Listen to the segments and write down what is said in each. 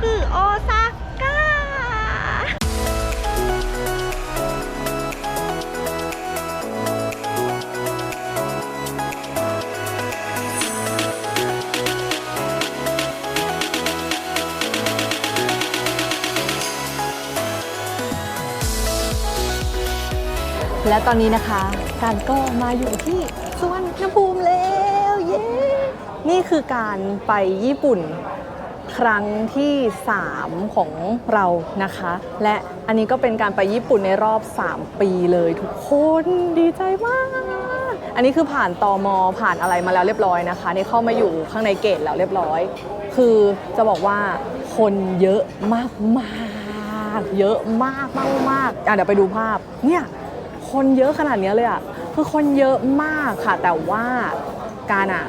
คือโอซาก้า และตอนนี้นะคะ การก็มาอยู่ที่สวรรณภูมิแล้ว เย้ นี่คือการไปญี่ปุ่น ครั้งที่ 3 ของเรานะคะ และอันนี้ก็เป็นการไปญี่ปุ่นในรอบ 3 ปีเลยทุกคนดีใจมาก อันนี้คือผ่านตอมผ่านอะไรมาแล้วเรียบร้อยนะคะ นี่เข้ามาอยู่ข้างในเกตแล้วเรียบร้อย คือจะบอกว่าคนเยอะมากมากๆเยอะมากมากมากอะเดี๋ยวไปดูภาพเนี่ยคนเยอะขนาดนี้เลยอะคือคนเยอะมากค่ะแต่ว่าการอะ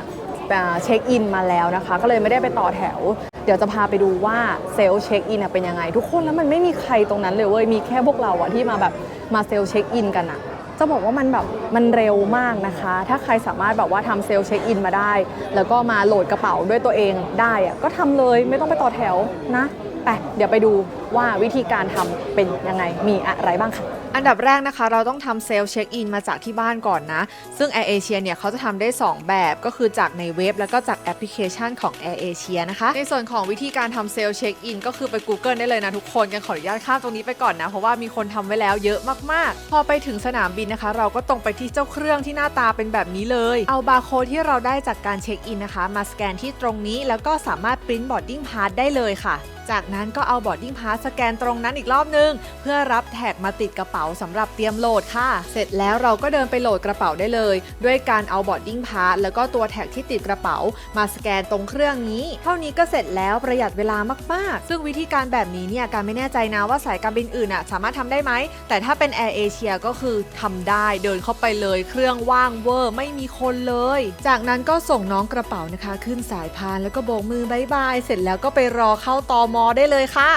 เช็คอินมาแล้วนะคะ ก็เลยไม่ได้ไปต่อแถว เดี๋ยวจะพาไปดูว่าเซลล์เช็คอินเป็นยังไง ทุกคนแล้วมันไม่มีใครตรงนั้นเลยเว้ยมีแค่พวกเราอะที่มาแบบมาเซลล์เช็คอินกันอะจะบอกว่ามันแบบมันเร็วมากนะคะ ถ้าใครสามารถแบบว่าทำเซลล์เช็คอินมาได้ แล้วก็มาโหลดกระเป๋าด้วยตัวเองได้อะก็ทำเลยไม่ต้องไปต่อแถวนะ ไปเดี๋ยวไปดูว่าวิธีการทำเป็นยังไงมีอะไรบ้างค่ะ อันดับแรกนะคะ เราต้องทำเซลล์เช็คอินมาจากที่บ้านก่อนนะ ซึ่ง Air Asia เนี่ยเขาจะทำได้ 2 แบบก็คือจากในเว็บแล้วก็จากแอปพลิเคชันของ Air Asia นะคะ ในส่วนของวิธีการทำเซลล์เช็คอินก็คือไป Google ได้เลยนะทุกคนกันขออนุญาตข้ามตรงนี้ไปก่อนนะ เพราะว่ามีคนทำไว้แล้วเยอะมากๆ พอไปถึงสนามบินนะคะ เราก็ตรงไปที่เจ้าเครื่องที่หน้าตาเป็นแบบนี้เลย เอาบาร์โค้ดที่เราได้จากการเช็คอินนะคะ มาสแกนที่ตรงนี้แล้วก็สามารถปริ้นบอร์ดดิ้งพาสได้เลยค่ะ จากนั้นก็เอาบอร์ดดิ้งพาสสแกนตรงนั้นอีกรอบนึง เพื่อรับแท็กมาติดกระเป๋าสำหรับเตรียมโหลดค่ะ เสร็จแล้วเราก็เดินไปโหลดกระเป๋าได้เลย ด้วยการเอาบอร์ดดิ้งพาสแล้วก็ตัวแท็กที่ติดกระเป๋า มาสแกนตรงเครื่องนี้ เท่านี้ก็เสร็จแล้วประหยัดเวลามาก ๆ ซึ่งวิธีการแบบนี้เนี่ยการไม่แน่ใจนะว่าสายการบินอื่นอะสามารถทำได้ไหม แต่ถ้าเป็น Air Asia ก็คือทำได้เดินเข้าไปเลยเครื่องว่างเวอร์ไม่มีคนเลย จากนั้นก็ส่งน้องกระเป๋านะคะ ขึ้นสายพานแล้วก็โบกมือบายบายเสร็จแล้วก็ไปรอเข้าตอมอได้เลยค่ะ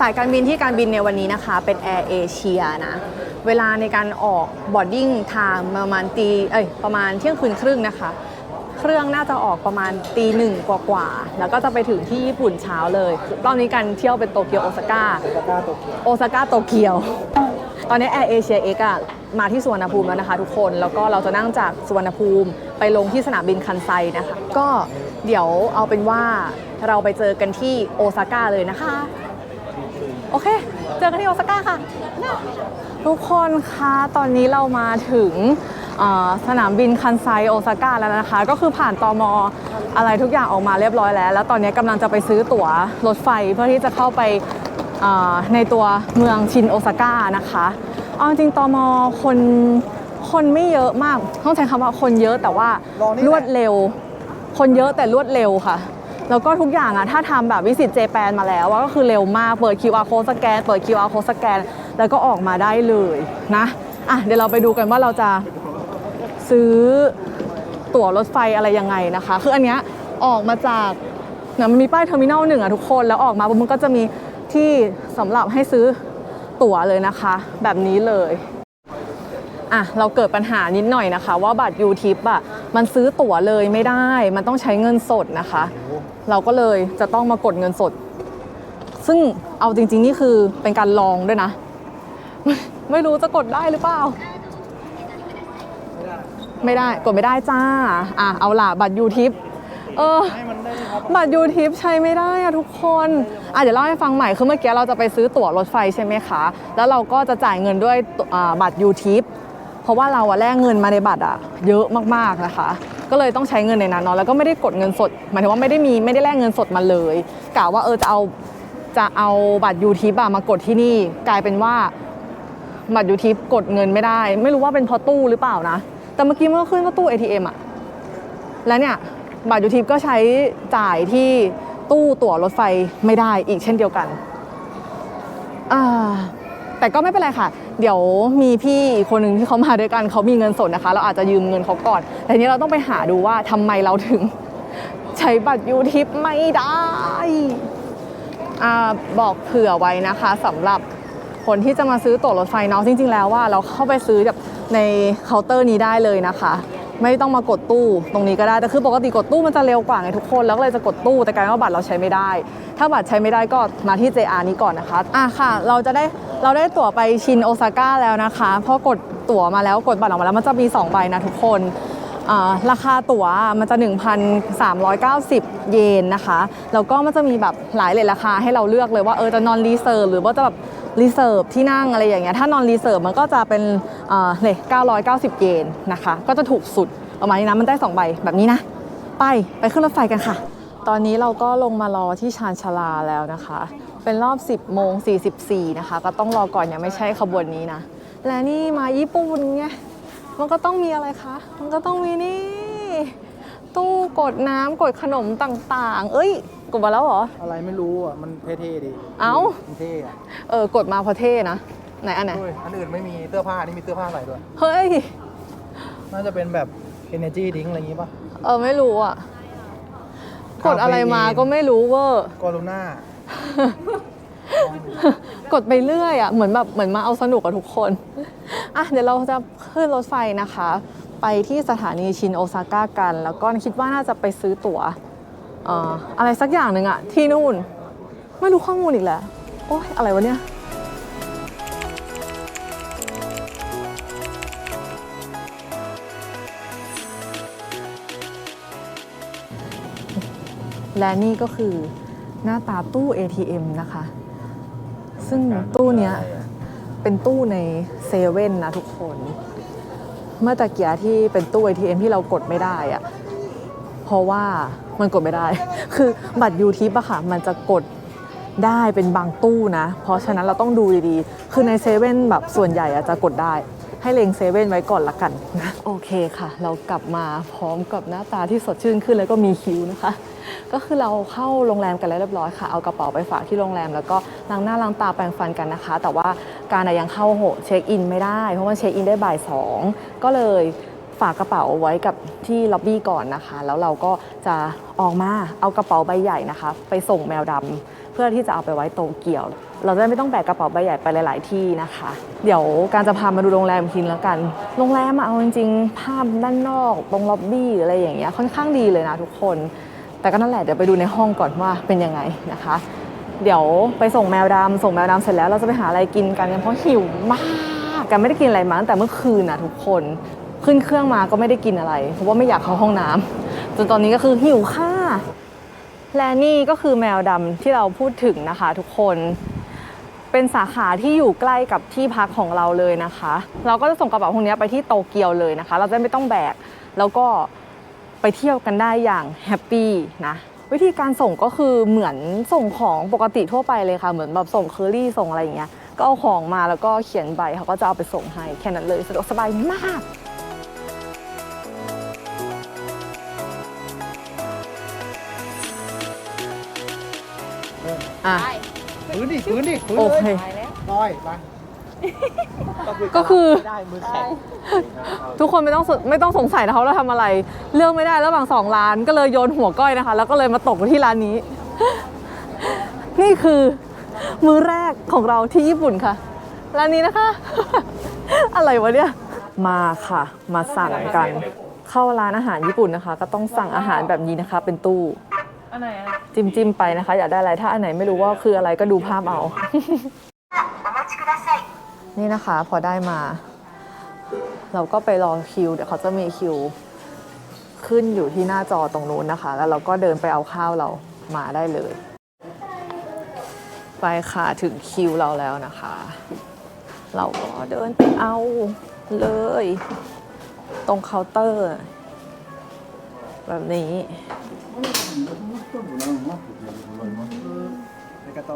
สายการบินที่การบินในวันนี้นะคะ เป็น Air Asia นะ เวลาในการออกบอดดิ้งไทม์ประมาณตีเอ้ยประมาณเที่ยงคืนครึ่งนะคะ เครื่องน่าจะออกประมาณตีหนึ่งกว่าๆ แล้วก็จะไปถึงที่ญี่ปุ่นเช้าเลยรอบนี้การเที่ยวเป็นโตเกียวโอซาก้าโอซาก้าโตเกียวตอนนี้ Air Asia X อะมาที่สุวรรณภูมิแล้วนะคะทุกคน แล้วก็เราจะนั่งจากสุวรรณภูมิไปลงที่สนามบินคันไซนะคะ ก็ เดี๋ยวเอาเป็นว่าเราไปเจอกันที่โอซาก้าเลยนะคะ โอเค เจอกันที่โอซาก้าค่ะ ทุกคนคะตอนนี้เรามาถึงเอ่อสนามบินคันไซโอซาก้าแล้วนะคะ ก็คือผ่านตอมอะไรทุกอย่างออกมาเรียบร้อยแล้ว แล้วตอนนี้กำลังจะไปซื้อตั๋วรถไฟเพื่อที่จะเข้าไปเอ่อในตัวเมืองชินโอซาก้านะคะเอาจริงๆตอมคนคนไม่เยอะมาก ต้องใช้คำว่าคนเยอะแต่ว่ารวดเร็ว คนเยอะแต่รวดเร็วค่ะ แล้วก็ทุกอย่างอะถ้าทำแบบวิสิตเจแปนมาแล้วก็คือเร็วมากเปิด QR code สแกนเปิด QR code สแกน แล้วก็ออกมาได้เลยนะอะเดี๋ยวเราไปดูกันว่าเราจะซื้อตั๋วรถไฟอะไรยังไงนะคะ คืออันเนี้ยออกมาจากเนี่ยมันมีป้ายเทอร์มินอลหนึ่งอะทุกคนแล้วออกมาปุ๊บมันก็จะมีที่สำหรับให้ซื้อตั๋วเลยนะคะ แบบนี้เลยอะเราเกิดปัญหานิดหน่อยนะคะ ว่าบัตรยูทิปอะ มันซื้อตั๋วเลยไม่ได้ มันต้องใช้เงินสดนะคะ เราก็เลยจะต้องมากดเงินสด ซึ่งเอาจริง ๆ นี่คือเป็นการลองด้วยนะไม่ไม่รู้จะกดได้หรือเปล่า ไม่ได้กดไม่ได้จ้า อะเอาล่ะบัตรยูทิปเออบัตรยูทิปใช้ไม่ได้อะทุกคนอะเดี๋ยวเล่าให้ฟังใหม่คือเมื่อกี้เราจะไปซื้อตั๋วรถไฟใช่ไหมคะ แล้วเราก็จะจ่ายเงินด้วยอ่าบัตรยูทิปเพ ราะว่าเราอะแลกเงินมาในบัตรอะเยอะมากๆนะคะ ก็เลยต้องใช้เงินในนั้นเนาะแล้วก็ไม่ได้กดเงินสดหมายถึงว่าไม่ได้มีไม่ได้แลกเงินสดมาเลยกะว่าเออจะเอาจะเอาบัตรยูทิปอะมากดที่นี่ กลายเป็นว่าบัตรยูทิปกดเงินไม่ได้ ไม่รู้ว่าเป็นเพราะตู้หรือเปล่านะ แต่เมื่อกี้มันก็ขึ้นว่าตู้ ATM อะแล้วเนี่ยบัตรยูทิปก็ใช้จ่ายที่ตู้ตั๋วรถไฟไม่ได้อีกเช่นเดียวกันอ่าแต่ก็ไม่เป็นไรค่ะ เดี๋ยวมีพี่คนหนึ่งที่เขามาด้วยกันเขามีเงินสดนะคะ เราอาจจะยืมเงินเขาก่อน แต่นี้เราต้องไปหาดูว่าทำไมเราถึง ใช้บัตรยูทิปไม่ได้อ่าบอกเผื่อไว้นะคะสำหรับคนที่จะมาซื้อตั๋วรถไฟเนาะจริง ๆ แล้วว่าเราเข้าไปซื้อแบบในเคาน์เตอร์นี้ได้เลยนะคะ ไม่ต้องมากดตู้ตรงนี้ก็ได้ แต่คือปกติกดตู้มันจะเร็วกว่าไงทุกคน แล้วก็เลยจะกดตู้แต่กลายเป็นว่าบัตรเราใช้ไม่ได้ ถ้าบัตรใช้ไม่ได้ก็มาที่ JR นี้ก่อนนะคะอะค่ะ เราจะได้เราได้ตั๋วไปชินโอซาก้าแล้วนะคะพราะกดตั๋วมาแล้วกดบัตรออกมาแล้วมันจะมี2ใบนะทุกคนราคาตั๋วมันจะ 1,390 เยนนะคะ แล้วก็มันจะมีแบบหลายเลทราคาให้เราเลือกเลยว่าเออจะนอนรีเซิร์ฟหรือว่าจะแบบรีเซิร์ฟที่นั่งอะไรอย่างเงี้ย ถ้านอนรีเซิร์ฟมันก็จะเป็น เอ่อเลย990 เยนนะคะ ก็จะถูกสุดประมาณนี้นะมันได้ 2 ใบแบบนี้นะ ไปไปขึ้นรถไฟกันค่ะ ตอนนี้เราก็ลงมารอที่ชานชาลาแล้วนะคะ เป็นรอบ 10โมง44 นะคะ ก็ต้องรอก่อนยังไม่ใช่ขบวนนี้นะ และนี่มาญี่ปุ่นไงมันก็ต้องมีอะไรคะ มันก็ต้องมีนี่ ตู้กดน้ำกดขนมต่างๆ เอ้ย กดมาแล้วเหรอ อะไรไม่รู้อะ มันเท่ๆดี เอ้า มันเท่อะเออกดมาเพราะเท่นะ ไหนอันไหนเฮ้ยอันอื่นไม่มีเสื้อผ้านี่มีเสื้อผ้าใส่ด้วย เฮ้ย น่าจะเป็นแบบ energy drink อะไรอย่างงี้ป่ะ เออไม่รู้อะ กดอะไรมาก็ไม่รู้เวอร์ กอรูน่า กดไปเรื่อยอะเหมือนแบบเหมือนมาเอาสนุกกับทุกคนอะเดี๋ยวเราจะขึ้นรถไฟนะคะ ไปที่สถานีชินโอซาก้ากัน แล้วก็คิดว่าน่าจะไปซื้อตั๋วเอ่ออะไรสักอย่างหนึ่งอะที่นู่น ไม่รู้ข้อมูลอีกแล้ว โอ้ยอะไรวะเนี่ย และนี่ก็คือหน้าตาตู้ ATM นะคะ ซึ่งตู้เนี้ยเป็นตู้ในเซเว่นนะทุกคน เมื่อตะเกียที่เป็นตู้ ATM ที่เรากดไม่ได้อะเพราะว่ามันกดไม่ได้ คือบัตรยูทิปอะค่ะ มันจะกดได้เป็นบางตู้นะ เพราะฉะนั้นเราต้องดูดีๆ คือในเซเว่นแบบส่วนใหญ่อะจะกดได้ ให้เลงเซเว่นไว้ก่อนละกันนะ โอเคค่ะ เรากลับมาพร้อมกับหน้าตาที่สดชื่นขึ้นแล้วก็มีคิ้วนะคะ ก็คือเราเข้าโรงแรมกันแล้วเรียบร้อยค่ะ เอากระเป๋าไปฝากที่โรงแรม แล้วก็ล้างหน้าล้างตาแปรงฟันกันนะคะ แต่ว่าการอะยังเข้าโหเช็คอินไม่ได้ เพราะว่าเช็คอินได้บ่ายสองก็เลยฝากกระเป๋าไว้กับที่ล็อบบี้ก่อนนะคะ แล้วเราก็จะออกมาเอากระเป๋าใบใหญ่นะคะ ไปส่งแมวดำเพื่อที่จะเอาไปไว้โตเกียว เราจะไม่ต้องแบกกระเป๋าใบใหญ่ไปหลาย ๆ ที่นะคะ เดี๋ยวการจะพามาดูโรงแรมอีกทีแล้วกัน โรงแรมเอาจริงๆภาพด้านนอกตรงล็อบบี้อะไรอย่างเงี้ยค่อนข้างดีเลยนะทุกคน แต่ก็นั่นแหละเดี๋ยวไปดูในห้องก่อนว่าเป็นยังไงนะคะ เดี๋ยวไปส่งแมวดำส่งแมวดำเสร็จแล้วเราจะไปหาอะไรกินกันเพราะหิวมากกันไม่ได้กินอะไรมาตั้งแต่เมื่อคืนนะทุกคนขึ้นเครื่องมาก็ไม่ได้กินอะไร เพราะว่าไม่อยากเข้าห้องน้ำจนตอนนี้ก็คือหิวค่ะและนี่ก็คือแมวดำที่เราพูดถึงนะคะทุกคน เป็นสาขาที่อยู่ใกล้กับที่พักของเราเลยนะคะ เราก็จะส่งกระเป๋าพวกนี้ไปที่โตเกียวเลยนะคะ เราจะไม่ต้องแบกแล้วก็ ไปเที่ยวกันได้อย่างแฮปปี้นะวิธีการส่งก็คือเหมือนส่งของปกติทั่วไปเลยค่ะ เหมือนแบบส่งเคอรี่ส่งอะไรอย่างเงี้ยก็เอาของมาแล้วก็เขียนใบเขาก็จะเอาไปส่งให้แค่นั้นเลยสะดวกสบายมากอะ พื้นดิพื้นดิพื้นโอเลยเคลอยไป ก็คือไม่ได้มือแข็งทุกคนไม่ต้องสไม่ต้องสงสัยนะคะว่าเราทำอะไร เลือกไม่ได้ระหว่างสองร้านก็เลยโยนหัวก้อยนะคะ แล้วก็เลยมาตกที่ร้านนี้ นี่คือมื้อแรกของเราที่ญี่ปุ่นค่ะ ร้านนี้นะคะ อะไรวะเนี่ย มาค่ะ มาสั่งกัน เข้าร้านอาหารญี่ปุ่นนะคะ ก็ต้องสั่งอาหารแบบนี้นะคะ เป็นตู้ อันไหนอะจิ้มจิ้มๆไปนะคะ อยากได้อะไรถ้าอันไหนไม่รู้ว่าคืออะไรก็ดูภาพเอา นี่นะคะพอได้มา เราก็ไปรอคิว เดี๋ยวเขาจะมีคิว ขึ้นอยู่ที่หน้าจอตรงนู้นนะคะ แล้วเราก็เดินไปเอาข้าวเรามาได้เลย ไปค่ะถึงคิวเราแล้วนะคะ เราก็เดินไปเอาเลย ตรงเคาน์เตอร์ แบบนี้ โต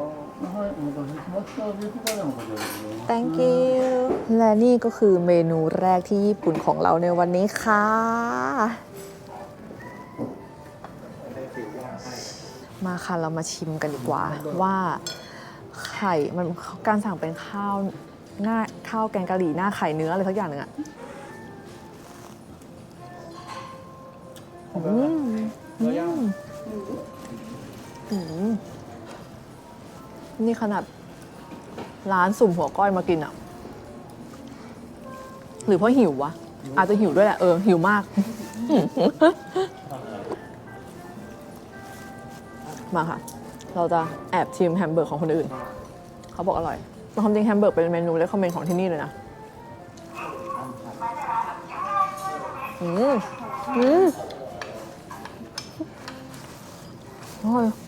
thank you และนี่ก็คือเมนูแรกที่ญี่ปุ่นของเราในวันนี้ค่ะ มาค่ะเรามาชิมกันดีกว่าว่าไข่มันการสั่งเป็นข้าวหน้าข้าวแกงกะหรี่หน้าไข่เนื้ออะไรสักอย่างหนึ่งอะอืมอืมอืม นี่ขนาดร้านสุ่มหัวก้อยมากินอะหรือเพราะหิววะ อาจจะหิวด้วยแหละ เออ หิวมาก มาค่ะ เราจะแอบชิมแฮมเบอร์กของคนอื่น เขาบอกอร่อยแต่ความจริงแฮมเบอร์กเป็นเมนูเลคคอมเมนต์ของที่นี่เลยนะ อืม อืมอร่อยร้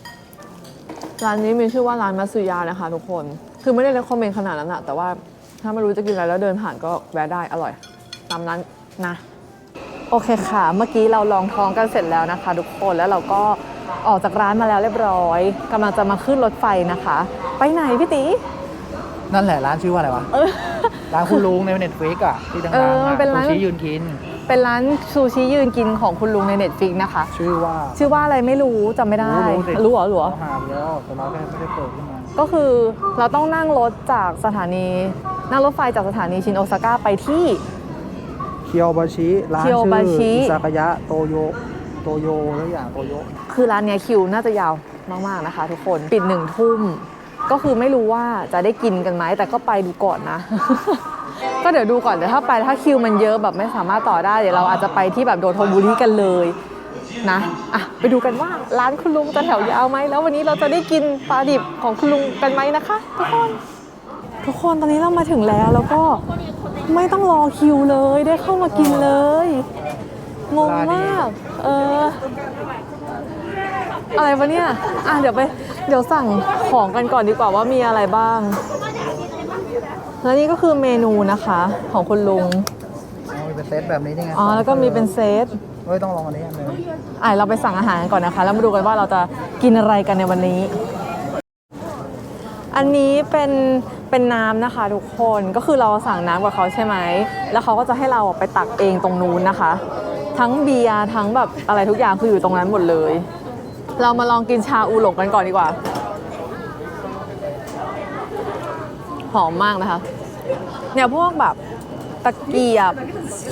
านนี้มีชื่อว่าร้านมัตสึยานะคะทุกคน คือไม่ได้เลคคอมเมนต์ขนาดนั้นอะแต่ว่าถ้าไม่รู้จะกินอะไรแล้วเดินผ่านก็แวะได้อร่อย ตามนั้นนะ โอเคค่ะ เมื่อกี้เราลองท้องกันเสร็จแล้วนะคะ ทุกคนแล้วเราก็ออกจากร้านมาแล้วเรียบร้อยกำลังจะมาขึ้นรถไฟนะคะ ไปไหนพี่ตี นั่นแหละร้านชื่อว่าอะไรวะเออร้านคุณลุงในเน็ตฟลิกอะที่ดังเออๆมันอะเป็นร้าน ซูชิยืนกิน เป็นร้านซูชิยืนกินของคุณลุงในเน็ตฟิกนะคะ ชื่อว่าชื่อว่าอะไรไม่รู้จำไม่ได้รู้สิรู้เหรอรู้เหรอเราหาไปแล้วแต่เราแค่ไม่ได้เปิดขึ้นมาก็คือเราต้องนั่งรถจากสถานี นั่งรถไฟจากสถานีชินโอซาก้าไปที่เคียวบาชิร้านเคียวชื่บาชิออิซากายะโตโยโตโยแล้วอย่างโตโยคือร้านเนี้ยคิวน่าจะยาวมากๆนะคะ ทุกคนปิดหนึ่งทุ่มก็คือไม่รู้ว่าจะได้กินกันไหมแต่ก็ไปดูก่อนนะ ก็เดี๋ยวดูก่อนแต่ถ้าไปถ้าคิวมันเยอะแบบไม่สามารถต่อได้เดี๋ยวเราอาจจะไปที่แบบโดโทบุรีกันเลยนะอะไปดูกันว่าร้านคุณลุงจะแถวยาวไหมแล้ววันนี้เราจะได้กินปลาดิบของคุณลุงกันไหมนะคะทุกคนทุกคนตอนนี้เรามาถึงแล้วแล้วก็ไม่ต้องรอคิวเลยได้เข้ามากินเลยงงมากเอออะไรวะเนี่ยอะเดี๋ยวไปเดี๋ยวสั่งของกันก่อนดีกว่าว่ามีอะไรบ้าง แล้วนี่ก็คือเมนูนะคะของคุณลุงเอามีเป็นเซตแบบนี้นี่ไงอ๋อแล้วก็มีเป็นเซตเฮ้ยต้องลองอันนี้อันหนึงอะเราไปสั่งอาหารกันก่อนนะคะ แล้วมาดูกันว่าเราจะกินอะไรกันในวันนี้ อันนี้เป็นเป็นน้ำนะคะทุกคนก็คือเราสั่งน้ำกับเขาใช่ไหม แล้วเขาก็จะให้เราไปตักเองตรงนู้นนะคะ ทั้งเบียร์ทั้งแบบอะไรทุกอย่างคืออยู่ตรงนั้นหมดเลย เรามาลองกินชาอูหลงกันก่อนดีกว่าหอมมากนะคะ เนี่ยพวกแบบตะเกียบ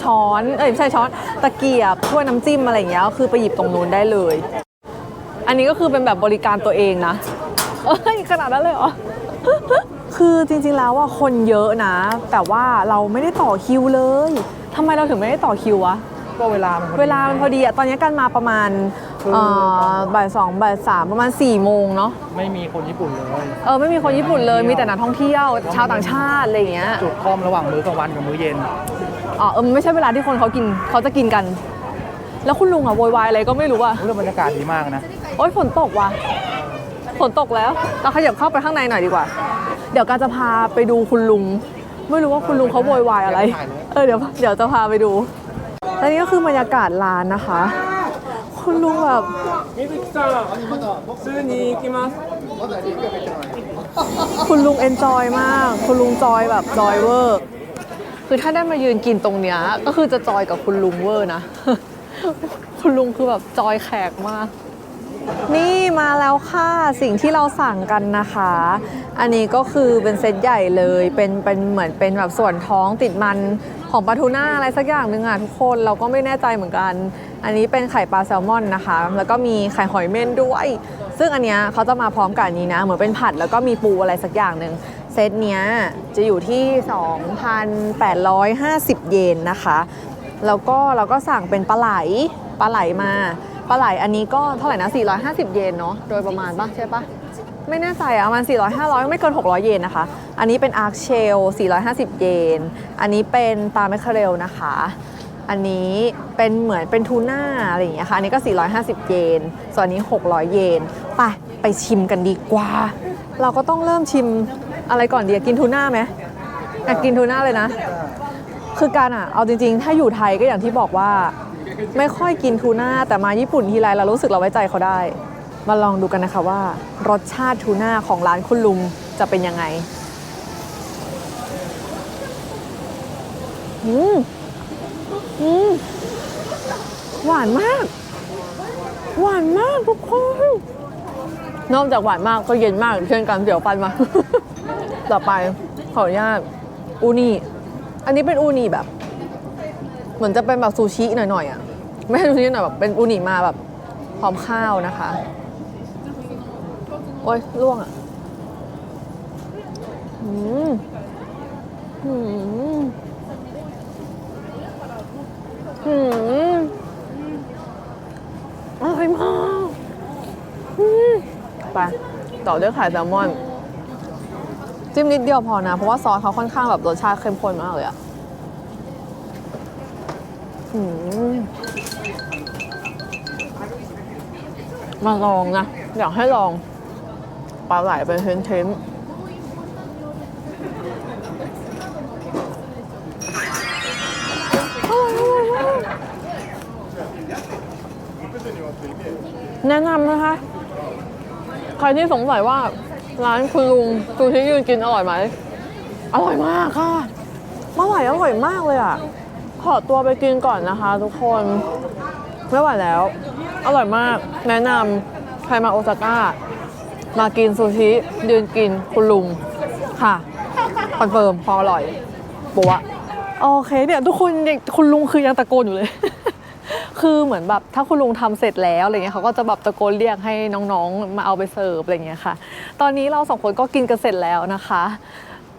ช้อนเอ้ยไม่ใช่ช้อนตะเกียบถ้วยน้ำจิ้มอะไรอย่างเงี้ยก็คือไปหยิบตรงนู้นได้เลย อันนี้ก็คือเป็นแบบบริการตัวเองนะเอ้ยขนาดนั้นเลยเหรอคือจริงๆแล้วว่าคนเยอะนะ แต่ว่าเราไม่ได้ต่อคิวเลยทำไมเราถึงไม่ได้ต่อคิววะ ก็เวลามันพอดี เวลามันพอดีอะตอนนี้กันมาประมาณคือ เอ่อบ่ายสองบ่ายสามประมาณ4ี่โมงเนาะไม่มีคนญี่ปุ่นเลย เออไม่มีคนญี่ปุ่นเลยมีแต่นักท่องเที่ยวชาวต่างชาติอะไรอย่างเงี้ยจุดคอมระหว่างมื้อกลางวันกับมื้อเย็น อ๋อเออมันไม่ใช่เวลาที่คนเขากินเขาจะกินกัน แล้วคุณลุงอะโวยวายอะไรก็ไม่รู้อะเรื่องบรรยากาศดีมากนะ โอ๊ยฝนตกว่ะฝนตกแล้ว เราขยับเข้าไปข้างในหน่อยดีกว่า เดี๋ยวการจะพาไปดูคุณลุง ไม่รู้ว่าคุณลุงเขาโวยวายอะไร เออเดี๋ยวเดี๋ยวจะพาไปดู และนี่ก็คือบรรยากาศร้านนะคะ คุณลุงแบบคุณลุงเอนจอยมาก คุณลุงจอยแบบจอยเวอร์คือถ้าได้มายืนกินตรงเนี้ยก็คือจะจอยกับคุณลุงเวอร์นะ คุณลุงคือแบบจอยแขกมาก นี่มาแล้วค่ะสิ่งที่เราสั่งกันนะคะ อันนี้ก็คือเป็นเซตใหญ่เลยเป็นเป็นเหมือนเป็นแบบส่วนท้องติดมัน ของปลาทูน่าอะไรสักอย่างหนึ่งอะทุกคนเราก็ไม่แน่ใจเหมือนกัน อันนี้เป็นไข่ปลาแซลมอนนะคะ แล้วก็มีไข่หอยเม่นด้วย ซึ่งอันเนี้ยเขาจะมาพร้อมกับอันนี้นะ เหมือนเป็นผัดแล้วก็มีปูอะไรสักอย่างหนึ่งเซตเนี้ยจะอยู่ที่ 2,850 เยนนะคะ แล้วก็เราก็สั่งเป็นปลาไหลปลาไหลมาปลาไหลอันนี้ก็เท่าไหร่นะ450 เยนเนาะโดยประมาณป่ะใช่ปะ ไม่แน่ใจอะประมาณ400 500 ไม่เกิน 600 เยนนะคะ อันนี้เป็นอาร์คเชล 450 เยน อันนี้เป็นปลาแมคเคอเรลนะคะ อันนี้เป็นเหมือนเป็นทูน่าอะไรอย่างเงี้ยค่ะ อันนี้ก็ 450 เยน ส่วนนี้ 600 เยน ไป ไปชิมกันดีกว่า เราก็ต้องเริ่มชิมอะไรก่อนดีกินทูน่าไหมอยากกินทูน่าเลยนะ คือการอะเอาจริง ๆ ถ้าอยู่ไทยก็อย่างที่บอกว่า ไม่ค่อยกินทูน่า แต่มาญี่ปุ่นทีไรเรารู้สึกเราไว้ใจเขาได้ มาลองดูกันนะคะว่ารสชาติทูน่าของร้านคุณลุงจะเป็นยังไง อืม อืม หวานมาก หวานมากทุกคน นอกจากหวานมากก็เย็นมากเช่นกันเดี๋ยวฟันมา ต่อไปขออนุญาตอูนี่ อันนี้เป็นอูนิแบบ เหมือนจะเป็นแบบซูชิหน่อยๆอะ ไม่ใช่ซูชิหน่อยแบบเป็นอูนิมาแบบพร้อมข้าวนะคะ โอ้ยล่วงอะอืมอืมหืมอร่อยมากอืมไปต่อด้วยไข่แซลมอน จิ้มนิดเดียวพอนะ เพราะว่าซอสเขาค่อนข้างแบบรสชาติเข้มข้นมากเลยอะอืมมาลองนะ อยากให้ลอง ลาไหลเป็นเทนๆแนะนำนะคะ ใครที่สงสัยว่าร้านคุณลุงซูชิยืนกินอร่อยไหม อร่อยมากค่ะอร่อยอร่อยมากเลยอะ ขอตัวไปกินก่อนนะคะทุกคน ไม่ไหวแล้ว อร่อยมาก แนะนำใครมาโอซาก้า มากินซูชิยืนกินคุณลุงค่ะคอนเฟิร์มพออร่อยปัวโอเคเนี่ยทุกคนคุณลุงคือยังตะโกนอยู่เลย คือเหมือนแบบถ้าคุณลุงทำเสร็จแล้วอะไรเงี้ยเขาก็จะแบบตะโกนเรียกให้น้องๆ มาเอาไปเสิร์ฟอะไรเงี้ยค่ะ ตอนนี้เราสองคนก็กินกันเสร็จแล้วนะคะ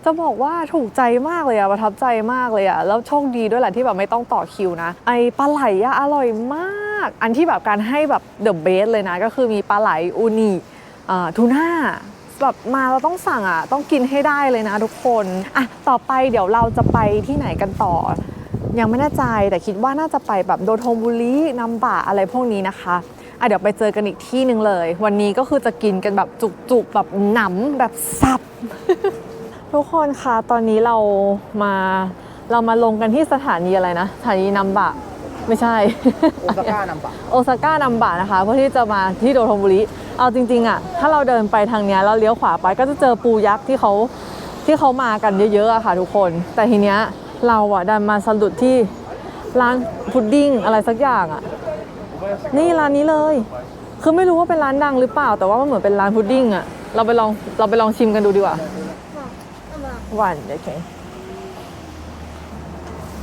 จะบอกว่าถูกใจมากเลยอะประทับใจมากเลยอะแล้วโชคดีด้วยแหละที่แบบไม่ต้องต่อคิวนะ ไอปลาไหลอะอร่อยมาก อันที่แบบการให้แบบเดอะเบสเลยนะ ก็คือมีปลาไหลอูนิ ทูน่าแบบมาเราต้องสั่งอะต้องกินให้ได้เลยนะทุกคนอะต่อไปเดี๋ยวเราจะไปที่ไหนกันต่อ ยังไม่แน่ใจแต่คิดว่าน่าจะไปแบบโดโทบุรีนัมบะอะไรพวกนี้นะคะอะเดี๋ยวไปเจอกันอีกที่หนึ่งเลย วันนี้ก็คือจะกินกันแบบจุกๆแบบหนำแบบสับ ทุกคนคะตอนนี้เรามาเรามาลงกันที่สถานีอะไรนะสถานีนัมบะ ไม่ใช่ โอซาก้านำปะโอซาก้านัมบะนะคะ เพื่อที่จะมาที่โดโทบุริ เอาจริงๆอะ ถ้าเราเดินไปทางเนี้ยแล้วเลี้ยวขวาไปก็จะเจอปูยักษ์ที่เขาที่เขามากันเยอะๆอะค่ะทุกคน แต่ทีเนี้ยเราอะดันมาสะดุดที่ร้านพุดดิ้งอะไรสักอย่างอะ นี่ร้านนี้เลย คือไม่รู้ว่าเป็นร้านดังหรือเปล่า แต่ว่ามันเหมือนเป็นร้านพุดดิ้งอะ เราไปลองเราไปลองชิมกันดูดีกว่าหวานโอเค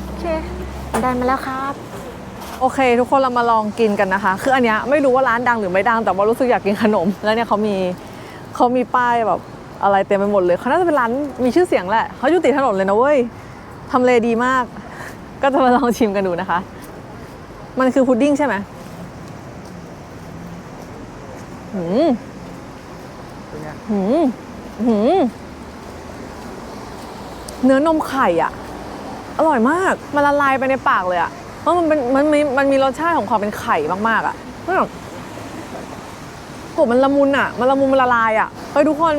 โอเค ได้มาแล้วครับ โอเค ทุกคนเรามาลองกินกันนะคะ คืออันเนี้ยไม่รู้ว่าร้านดังหรือไม่ดังแต่ว่ารู้สึกอยากกินขนม แล้วเนี่ยเขามีเขามีป้ายแบบอะไรเต็มไปหมดเลยเขาน่าจะเป็นร้านมีชื่อเสียงแหละเขาอยู่ติดถนนเลยนะเว้ยทำเลดีมาก ก็จะมาลองชิมกันดูนะคะ มันคือพุดดิ้งใช่ไหมหืมหืมหืมเนื้อนมไข่อะอร่อยมาก มันละลายไปในปากเลยอะ เพราะมันเป็นมันมีมันมีรสชาติของความเป็นไข่มากๆอะโหมันละมุนอะ มันละมุนมันละลายอะเฮ้ยทุกคน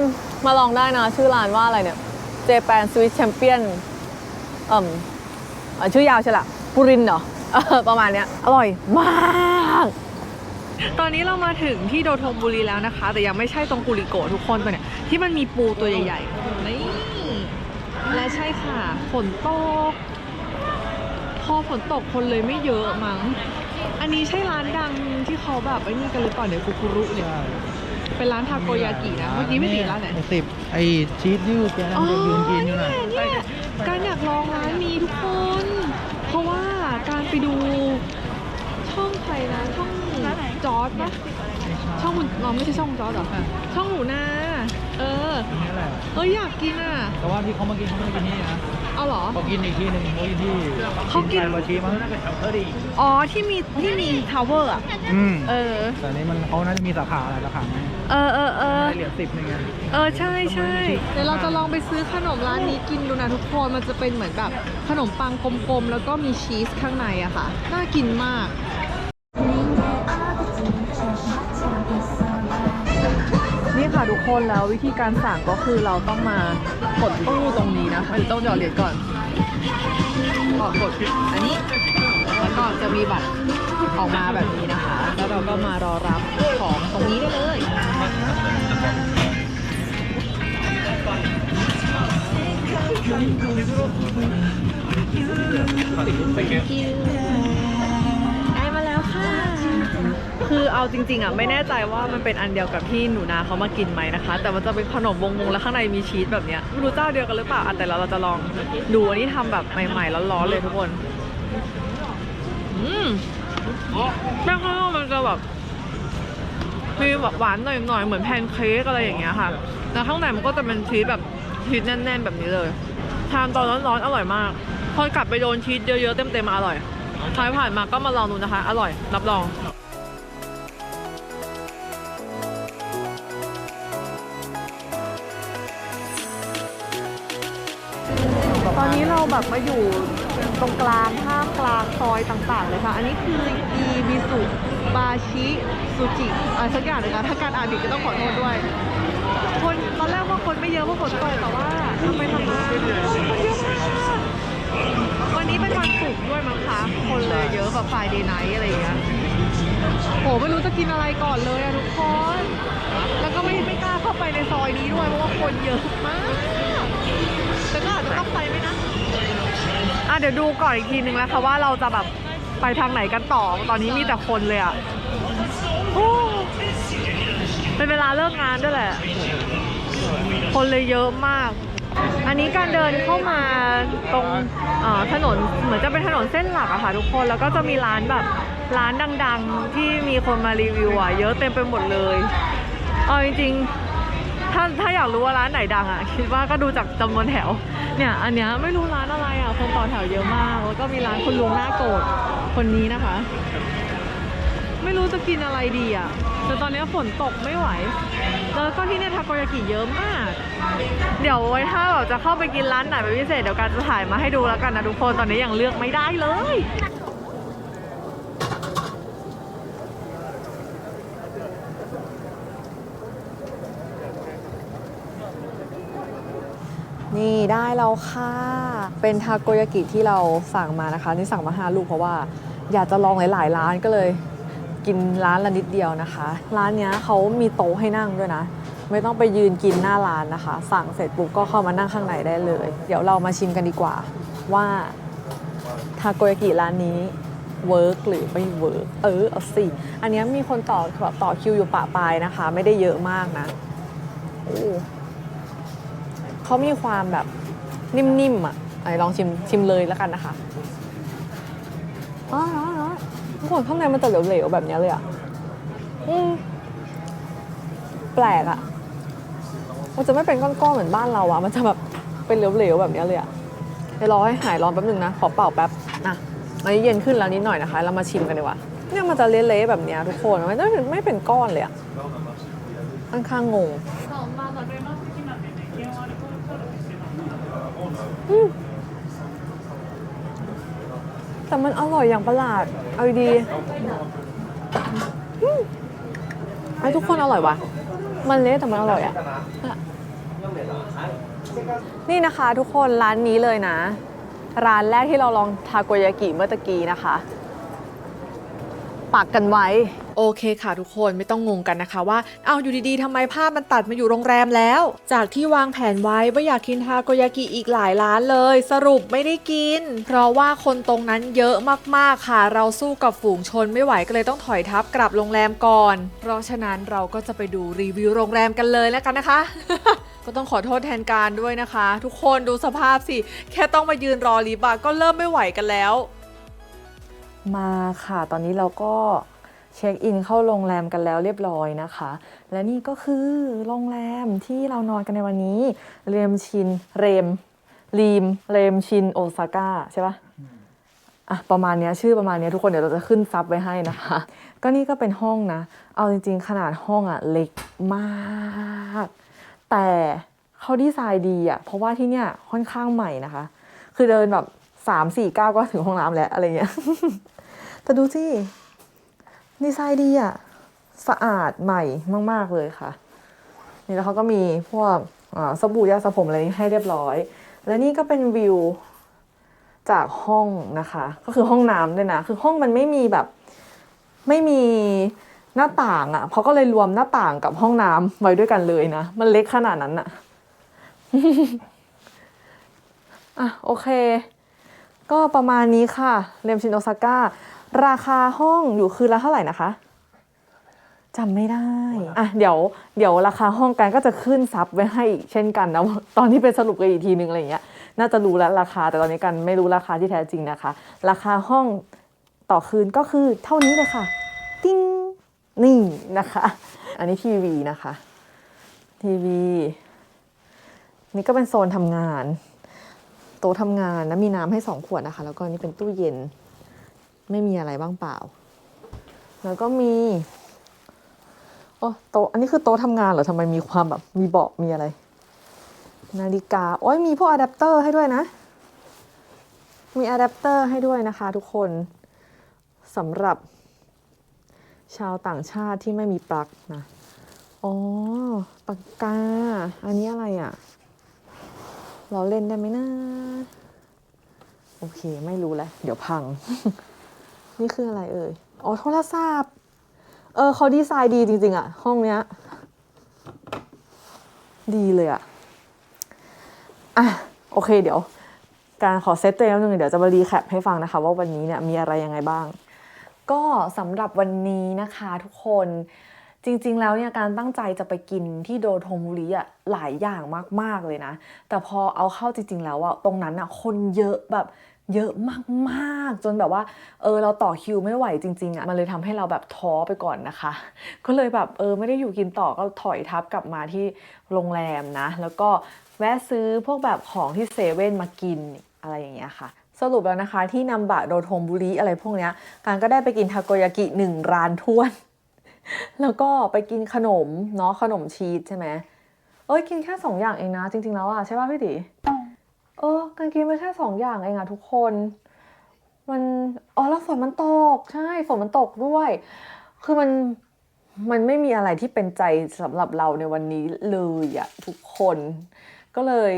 มาลองได้นะ ชื่อร้านว่าอะไรเนี่ย Japan Sweet Champion เอ่มเอ่อชื่อยาวใช่ละปุรินเหรอประมาณเนี้ย อร่อยมากตอนนี้เรามาถึงที่โดโทบุรีแล้วนะคะ แต่ยังไม่ใช่ตรงกุริโกทุกคนตัวเนี้ยที่มันมีปูตัวใหญ่ๆนี่และใช่ค่ะฝนตก พอฝนตกคนเลยไม่เยอะมั้ง อันนี้ใช่ร้านดังที่เขาแบบไอ้นี่กันหรือเปล่าเนี่ยกุกุรุเนี่ย เป็นร้านทาโกยากินะ เมื่อกี้ไม่ติดร้านไหนสิบไอชีสยืดแกนั่งจะยืนกินอยู่น่ะเนี่ยเนี่ยการอยากลองร้านนี้ทุกคน เพราะว่าการไปดูช่องใครนะช่องจอร์ดปะช่องคุณเราไม่ใช่ช่องจอร์ดเหรอช่องหนูนา เอออันนี้แหละ เอ้ยอยากกินอะ แต่ว่าที่เขามากินเขาไม่ได้กินที่นี่นะเอาเหรอ เขากินอีกที่หนึ่งเขากินที่เขากินไทยมาชีมั้งน่าจะแถวเทอร์ดีอ๋อที่มีที่มีทาวเวอร์อะ อืมเออ แต่อันนี้มันเขาน่าจะมีสาขาอะไรสาขาไหมเออเออเออได้เหรียญสิบหนึ่งไงเออ ใช่ใช่เดี๋ยวเราจะลองไปซื้อขนมร้านนี้กินดูนะทุกคนมันจะเป็นเหมือนแบบขนมปังกลมๆ แล้วก็มีชีสข้างในอะค่ะ น่ากินมาก ค่ะทุกคนแล้ววิธีการสั่งก็คือเราต้องมากดตู้ตรงนี้นะคะหรือต้องหยอดเหรียญก่อนก็กดอันนี้แล้วก็จะมีบัตรออกมาแบบนี้นะคะ แล้วเราก็มารอรับของตรงนี้ได้เลยได้ คือเอาจริงๆอะไม่แน่ใจว่ามันเป็นอันเดียวกับที่หนูนาเขามากินไหมนะคะ แต่มันจะเป็นขนมวงๆแล้วข้างในมีชีสแบบเนี้ยไม่รู้เจ้าเดียวกันหรือเปล่าแต่เราเราจะลองดูอันนี้ทำแบบใหม่ๆร้อนๆเลยทุกคนอืมแป้งข้างนอกมันจะแบบมีแบบหวานหน่อยๆเหมือนแพนเค้กอะไรอย่างเงี้ยค่ะแล้วข้างในมันก็จะเป็นชีสแบบชีสแน่น ๆ แบบนี้เลยทานตอนร้อนๆอร่อยมากพอกลับไปโดนชีสเยอะๆเต็มๆมาอร่อยใครผ่านมาก็มาลองดูนะคะ อร่อย รับรอง แบบมาอยู่ตรงกลางท่ามกลางซอยต่างๆเลยค่ะ อันนี้คืออีมิสุบาชิซูจิอะไรสักอย่างเลยนะถ้าการอ่านผิดก็ต้องขอโทษด้วย คนตอนแรกว่าคนไม่เยอะเพราะฝนตกแต่ว่าทำไปทำมาคนเยอะมากวันนี้เป็นวันศุกร์ด้วยมั้งคะ คนเลยเยอะแบบไฟเดย์ไนท์อะไรอย่างเงี้ยโหไม่รู้จะกินอะไรก่อนเลยอะทุกคน แล้วก็ไม่ไม่กล้าเข้าไปในซอยนี้ด้วยเพราะว่าคนเยอะมาก แต่ก็อาจจะต้องไปไหมนะ เดี๋ยวดูก่อนอีกทีนึงแล้วค่ะว่าเราจะแบบไปทางไหนกันต่อ ตอนนี้มีแต่คนเลยอะเป็นเวลาเลิกงานด้วยแหละ คนเลยเยอะมาก อันนี้การเดินเข้ามาตรงถนนเหมือนจะเป็นถนนเส้นหลักอะค่ะทุกคน แล้วก็จะมีร้านแบบร้านดังๆ ที่มีคนมารีวิวอะเยอะเต็มไปหมดเลยเอาจริงๆถ้าถ้าอยากรู้ว่าร้านไหนดังอะคิดว่าก็ดูจากจำนวนแถว เนี่ยอันเนี้ยไม่รู้ร้านอะไรอะคนต่อแถวเยอะมาก แล้วก็มีร้านคุณลุงหน้าโกรธคนนี้นะคะ ไม่รู้จะกินอะไรดีอะแต่ตอนนี้ฝนตกไม่ไหว แล้วก็ที่เนี่ยทาโกยากิเยอะมาก เดี๋ยวไว้ถ้าแบบจะเข้าไปกินร้านไหนเป็นพิเศษเดี๋ยวการจะถ่ายมาให้ดูแล้วกันนะทุกคนตอนนี้ยังเลือกไม่ได้เลย นี่ได้แล้วค่ะ เป็นทาโกยากิที่เราสั่งมานะคะ นี่สั่งมาห้าลูกเพราะว่าอยากจะลองหลาย ๆ ร้านก็เลย กินร้านละนิดเดียวนะคะ ร้านนี้เขามีโต๊ะให้นั่งด้วยนะ ไม่ต้องไปยืนกินหน้าร้านนะคะ สั่งเสร็จปุ๊บก็เข้ามานั่งข้างในได้เลย เดี๋ยวเรามาชิมกันดีกว่า ว่าทาโกยากิร้านนี้เวิร์กหรือไม่เวิร์กเออเอาสิ อันนี้มีคนต่อแบบต่อคิวอยู่ปะปลายนะคะ ไม่ได้เยอะมากนะโอ้ เขามีความแบบนิ่มๆอะไหนลองชิมชิมเลยแล้วกันนะคะอ๋ออ๋ออ๋อทุกคนข้างในมันจะเหลวๆแบบเนี้ยเลยอะอืมแปลกอะ มันจะไม่เป็นก้อนๆเหมือนบ้านเราอะ มันจะแบบเป็นเหลวๆแบบเนี้ยเลยอะเดี๋ยวรอให้หายร้อนแป๊บนึงนะ ขอเป่าแป๊บนะอันนี้เย็นขึ้นแล้วนิดหน่อยนะคะ เรามาชิมกันดีกว่า เนี่ยมันจะเละๆแบบเนี้ยทุกคน มันไม่เป็นไม่เป็นก้อนเลยอะค่อนข้างงง แต่มันอร่อยอย่างประหลาด เอาดีๆอืมไอ้ทุกคนอร่อยวะมันเละแต่มันอร่อยอะอะนี่นะคะทุกคนร้านนี้เลยนะ ร้านแรกที่เราลองทาโกยากิเมื่อตะกี้นะคะ ปักกันไว้ โอเคค่ะทุกคนไม่ต้องงงกันนะคะว่าเอาอยู่ดีๆทำไมภาพมันตัดมาอยู่โรงแรมแล้ว จากที่วางแผนไว้ว่าอยากกินทาโกยากิอีกหลายร้านเลย สรุปไม่ได้กิน เพราะว่าคนตรงนั้นเยอะมากๆค่ะ เราสู้กับฝูงชนไม่ไหวก็เลยต้องถอยทับกลับโรงแรมก่อน เพราะฉะนั้นเราก็จะไปดูรีวิวโรงแรมกันเลยแล้วกันนะคะก็ต้องขอโทษแทนการด้วยนะคะ ทุกคนดูสภาพสิ แค่ต้องมายืนรอรีบอะก็เริ่มไม่ไหวกันแล้ว มาค่ะ ตอนนี้เราก็ เช็คอินเข้าโรงแรมกันแล้วเรียบร้อยนะคะ และนี่ก็คือโรงแรมที่เรานอนกันในวันนี้ เรมชิน เรมรีม เรมชินโอซาก้าใช่ปะอะประมาณนี้ชื่อประมาณนี้ทุกคนเดี๋ยวเราจะขึ้นซับไว้ให้นะคะ ก็นี่ก็เป็นห้องนะ เอาจริง ๆ ขนาดห้องอะเล็กมาก แต่เขาดีไซน์ดีอะเพราะว่าที่เนี่ยค่อนข้างใหม่นะคะ คือเดินแบบสามสี่เก้าก็ถึงห้องน้ำแล้วอะไรเงี้ยแต่ดูสิ ดีไซน์ดีอะสะอาดใหม่มาก ๆ เลยค่ะ นี่แล้วเขาก็มีพวกสบู่ยาสระผมอะไรให้เรียบร้อย และนี่ก็เป็นวิวจากห้องนะคะ ก็คือห้องน้ำด้วยนะ คือห้องมันไม่มีแบบไม่มีหน้าต่างอะ่ะเขาก็เลยรวมหน้าต่างกับห้องน้ำไว้ด้วยกันเลยนะ มันเล็กขนาดนั้นอะอะโอเค ก็ประมาณนี้ค่ะ เรมชินโอซาก้า ราคาห้องอยู่คืนละเท่าไหร่นะคะจำไม่ได้ อะเดี๋ยวเดี๋ยวราคาห้องกันก็จะขึ้นซับไว้ให้อีกเช่นกันนะตอนที่เป็นสรุปกันอีกทีนึงอะไรอย่างเงี้ยน่าจะรู้แล้วราคาแต่ตอนนี้กันไม่รู้ราคาที่แท้จริงนะคะ ราคาห้องต่อคืนก็คือเท่านี้เลยค่ะติ้งนี่นะคะ อันนี้ทีวีนะคะทีวีนี่ก็เป็นโซนทำงาน โต๊ะทำงานนะมีน้ำให้สองขวดนะคะ แล้วก็อันนี่เป็นตู้เย็น ไม่มีอะไรบ้างเปล่า แล้วก็มีโอ้โต๊ะอันนี้คือโต๊ะทำงานเหรอทำไมมีความแบบมีเบาะมีอะไร นาฬิกาโอ้ยมีพวกอะแดปเตอร์ให้ด้วยนะ มีอะแดปเตอร์ให้ด้วยนะคะทุกคนสำหรับ ชาวต่างชาติที่ไม่มีปลั๊กนะอ๋อปากกา อันนี้อะไรอะ่ะ เราเล่นได้ไหมนะ โอเค ไม่รู้แล้ว เดี๋ยวพัง นี่คืออะไรเอ่ย อ๋อโทรศัพท์ เออเขาดีไซน์ดีจริง ๆอะห้องเนี้ย ดีเลยอะอะโอเคเดี๋ยว การขอเซตตัวเองนึงเดี๋ยวจะมารีแคปให้ฟังนะคะ ว่าวันนี้เนี่ยมีอะไรยังไงบ้าง ก็สำหรับวันนี้นะคะทุกคนจริง ๆ แล้วเนี่ยการตั้งใจจะไปกินที่โดโทมุริอะหลายอย่างมากๆเลยนะ แต่พอเอาเข้าจริง ๆ แล้วอะตรงนั้นอะคนเยอะแบบ เยอะมากๆ จนแบบว่าเออเราต่อคิวไม่ไหวจริงๆอะมันเลยทำให้เราแบบท้อไปก่อนนะคะ ก็เลยแบบเออไม่ได้อยู่กินต่อก็ถอยทับกลับมาที่โรงแรมนะ แล้วก็แวะซื้อพวกแบบของที่เซเว่นมากินอะไรอย่างเงี้ยค่ะสรุปแล้วนะคะที่นัมบะโดโทมบุริอะไรพวกเนี้ยการก็ได้ไปกินทาโกยากิหนึ่งร้านท้วน แล้วก็ไปกินขนมเนาะขนมชีสใช่ไหมเอ้ยกินแค่สองอย่างเองนะ จริง ๆ แล้วอะใช่ป่ะพี่ติ เออการกินไปแค่สองอย่างเองอะทุกคน มันอ๋อแล้วฝนมันตก ใช่ฝนมันตกด้วย คือมันมันไม่มีอะไรที่เป็นใจสำหรับเราในวันนี้เลยอะทุกคน ก็เลย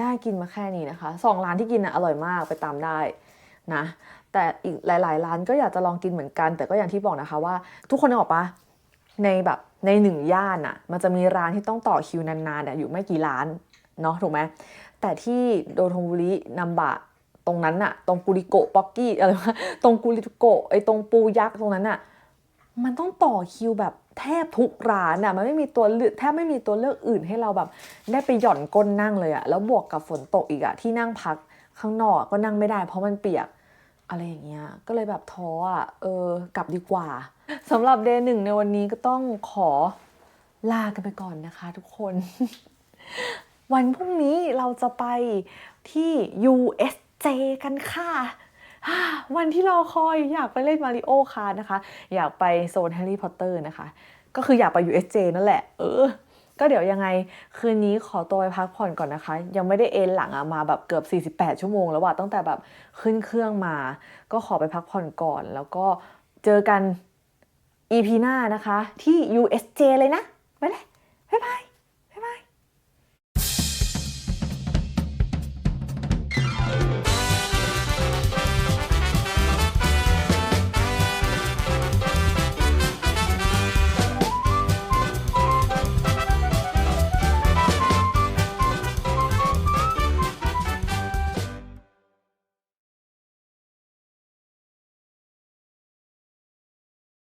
ได้กินมาแค่นี้นะคะสองร้านที่กินอะอร่อยมากไปตามได้นะ แต่อีกหลาย ๆ ร้านก็อยากจะลองกินเหมือนกัน แต่ก็อย่างที่บอกนะคะว่า ทุกคนนึกออกปะในแบบในหนึ่งย่านอะมันจะมีร้านที่ต้องต่อคิวนานๆอะอยู่ไม่กี่ร้านเนาะถูกไหม แต่ที่โดโทบุรินัมบะตรงนั้นอะตรงกุริโกะป๊อกกี้อะไรวะตรงกุริโกะไอตรงปูยักษ์ตรงนั้นอะมันต้องต่อคิวแบบแทบทุกร้านอะมันไม่มีตัวเลือกแทบไม่มีตัวเลือกอื่นให้เราแบบ ได้ไปหย่อนก้นนั่งเลยอะแล้วบวกกับฝนตกอีกอะที่นั่งพักข้างนอกก็นั่งไม่ได้ เพราะมันเปียกอะไรอย่างเงี้ย ก็เลยแบบท้ออะ เออ กลับดีกว่าสำหรับเดย์หนึ่งในวันนี้ก็ต้องขอลากันไปก่อนนะคะทุกคน วันพรุ่งนี้เราจะไปที่ USJ กันค่ะ วันที่เราคอยอยากไปเล่นมาริโอคาร์นะคะ อยากไปโซนแฮร์รี่พอตเตอร์นะคะ ก็คืออยากไป USJ นั่นแหละ เออ ก็เดี๋ยวยังไงคืนนี้ขอตัวไปพักผ่อนก่อนนะคะ ยังไม่ได้เอนหลังอะมาแบบเกือบ 48 ชั่วโมงแล้วอะตั้งแต่แบบขึ้นเครื่องมา ก็ขอไปพักผ่อนก่อน แล้วก็เจอกัน EP หน้านะคะที่ USJ เลยนะ ไปเลยบ๊ายบาย